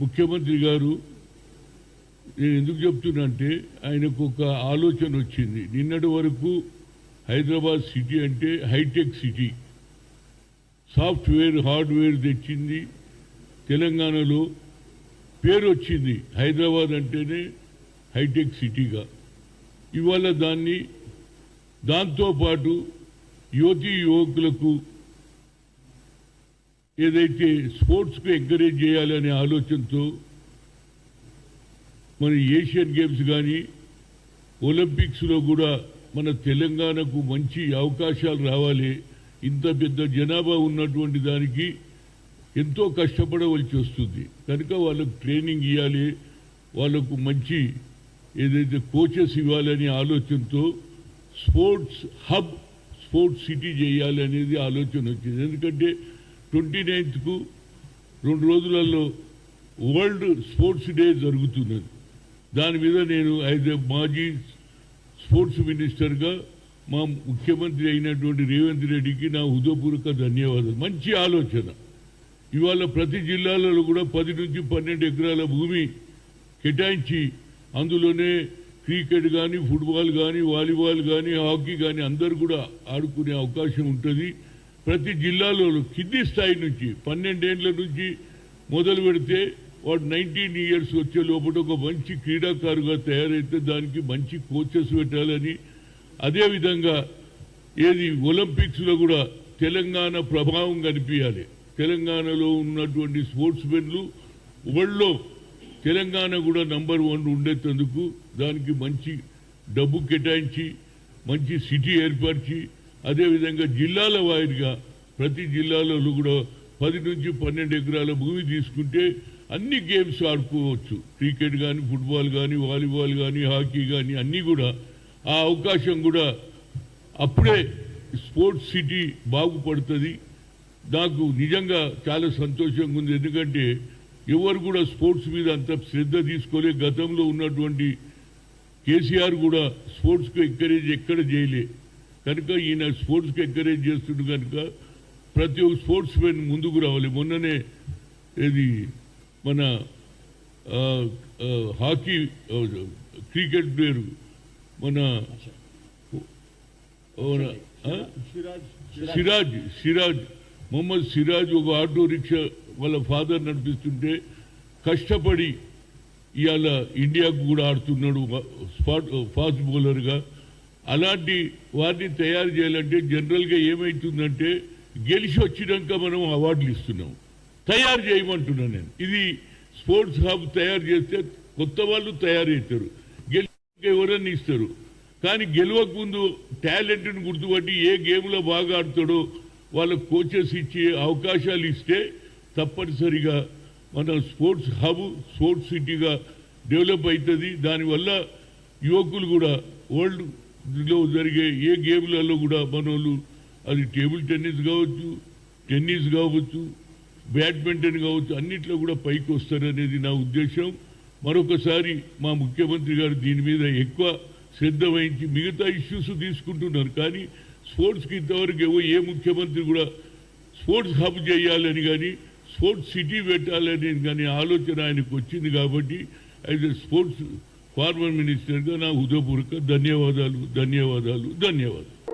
ముఖ్యమంత్రి గారు నేను ఎందుకు చెప్తున్నంటే ఆయనకు ఒక ఆలోచన వచ్చింది. నిన్నటి వరకు హైదరాబాద్ సిటీ అంటే హైటెక్ సిటీ. సాఫ్ట్వేర్ హార్డ్వేర్ తెచ్చింది. తెలంగాణలో పేరు వచ్చింది. హైదరాబాద్ అంటేనే హైటెక్ సిటీగా. ఇవాళ దాన్ని దాంతోపాటు యువతి యువకులకు ఏదైతే స్పోర్ట్స్కు ఎంకరేజ్ చేయాలనే ఆలోచనతో మన ఏషియన్ గేమ్స్ కానీ ఒలింపిక్స్లో కూడా మన తెలంగాణకు మంచి అవకాశాలు రావాలి. ఇంత పెద్ద జనాభా ఉన్నటువంటి దానికి ఎంతో కష్టపడవలసి వస్తుంది. కనుక వాళ్ళకు ట్రైనింగ్ ఇవ్వాలి వాళ్ళకు మంచి ఏదైతే కోచెస్ ఇవ్వాలనే ఆలోచనతో స్పోర్ట్స్ హబ్ స్పోర్ట్స్ సిటీ చేయాలి అనేది ఆలోచన వచ్చింది. ఎందుకంటే ట్వంటీ నైన్త్కు రెండు రోజులలో వరల్డ్ స్పోర్ట్స్ డే జరుగుతున్నది. దాని మీద నేను అయితే మాజీ స్పోర్ట్స్ మినిస్టర్గా మా ముఖ్యమంత్రి అయినటువంటి రేవంత్ రెడ్డికి నా హృదయపూర్వక ధన్యవాదాలు. మంచి ఆలోచన. ఇవాళ ప్రతి జిల్లాలలో కూడా పది నుంచి పన్నెండు ఎకరాల భూమి కేటాయించి అందులోనే క్రికెట్ కానీ ఫుట్బాల్ కానీ వాలీబాల్ కానీ హాకీ కానీ అందరు కూడా ఆడుకునే అవకాశం ఉంటుంది. ప్రతి జిల్లాలో కింది స్థాయి నుంచి పన్నెండేండ్ల నుంచి మొదలు పెడితే వాడు నైన్టీన్ ఇయర్స్ వచ్చే లోపల ఒక మంచి క్రీడాకారుగా తయారైతే దానికి మంచి కోచెస్ పెట్టాలని. అదేవిధంగా ఏది ఒలింపిక్స్లో కూడా తెలంగాణ ప్రభావం కనిపించాలి. తెలంగాణలో ఉన్నటువంటి స్పోర్ట్స్ మెన్లు వరల్డ్లో తెలంగాణ కూడా నంబర్ వన్ ఉండేందుకు దానికి మంచి డబ్బు కేటాయించి మంచి సిటీ ఏర్పరిచి అదేవిధంగా జిల్లాల వారిగా ప్రతి జిల్లాలో కూడా పది నుంచి పన్నెండు ఎకరాల భూమి తీసుకుంటే అన్ని గేమ్స్ ఆడుకోవచ్చు. క్రికెట్ కానీ ఫుట్బాల్ కానీ వాలీబాల్ కానీ హాకీ కానీ అన్నీ కూడా ఆ అవకాశం కూడా అప్పుడే స్పోర్ట్స్ సిటీ బాగుపడుతుంది. నాకు నిజంగా చాలా సంతోషంగా ఉంది. ఎందుకంటే ఎవరు కూడా స్పోర్ట్స్ మీద అంత శ్రద్ధ తీసుకోలే. గతంలో ఉన్నటువంటి కేసీఆర్ కూడా స్పోర్ట్స్కి ఎంకరేజ్ ఎక్కడ చేయలే. కనుక ఈయన స్పోర్ట్స్కి ఎంకరేజ్ చేస్తుండు కనుక ప్రతి ఒక్క స్పోర్ట్స్ మెన్ ముందుకు రావాలి మొన్ననే ఇది మన హాకీ క్రికెట్ ప్లేయర్ మన? సిరాజ్ సిరాజ్ మొహమ్మద్ సిరాజ్ ఒక ఆటో రిక్షా వాళ్ళ ఫాదర్ నడిపిస్తుంటే కష్టపడి ఇవాళ ఇండియాకు కూడా ఆడుతున్నాడు ఫాస్ట్ బౌలర్గా అలాంటి వారిని తయారు చేయాలంటే జనరల్గా ఏమవుతుందంటే గెలిచి వచ్చినాక మనం అవార్డులు ఇస్తున్నాం. తయారు చేయమంటున్నాను నేను. ఇది స్పోర్ట్స్ హబ్ తయారు చేస్తే కొత్త వాళ్ళు తయారవుతారు. గెలిచి ఎవరన్నా ఇస్తారు. కానీ గెలవకముందు టాలెంట్ని గుర్తుపట్టి ఏ గేమ్లో బాగా ఆడతాడో వాళ్ళ కోచెస్ ఇచ్చే అవకాశాలు ఇస్తే తప్పనిసరిగా మన స్పోర్ట్స్ హబ్ స్పోర్ట్స్ సిటీగా డెవలప్ అవుతుంది. దానివల్ల యువకులు కూడా వరల్డ్లో జరిగే ఏ గేమ్లలో కూడా మనోళ్ళు అది టేబుల్ టెన్నిస్ కావచ్చు టెన్నిస్ కావచ్చు బ్యాడ్మింటన్ కావచ్చు అన్నిట్లో కూడా పైకి వస్తారనేది నా ఉద్దేశం. మరొకసారి మా ముఖ్యమంత్రి గారు దీని మీద ఎక్కువ శ్రద్ధ వహించి మిగతా ఇష్యూస్ తీసుకుంటున్నారు. కానీ స్పోర్ట్స్కి ఇంతవరకు ఏవో ఏ ముఖ్యమంత్రి కూడా స్పోర్ట్స్ హబ్ చేయాలని కానీ స్పోర్ట్స్ సిటీ పెట్టాలని కానీ ఆలోచన ఆయనకు వచ్చింది కాబట్టి అయితే స్పోర్ట్స్ ఫార్మర్ మినిస్టర్గా నా హృదయపూర్వక ధన్యవాదాలు ధన్యవాదాలు ధన్యవాదాలు.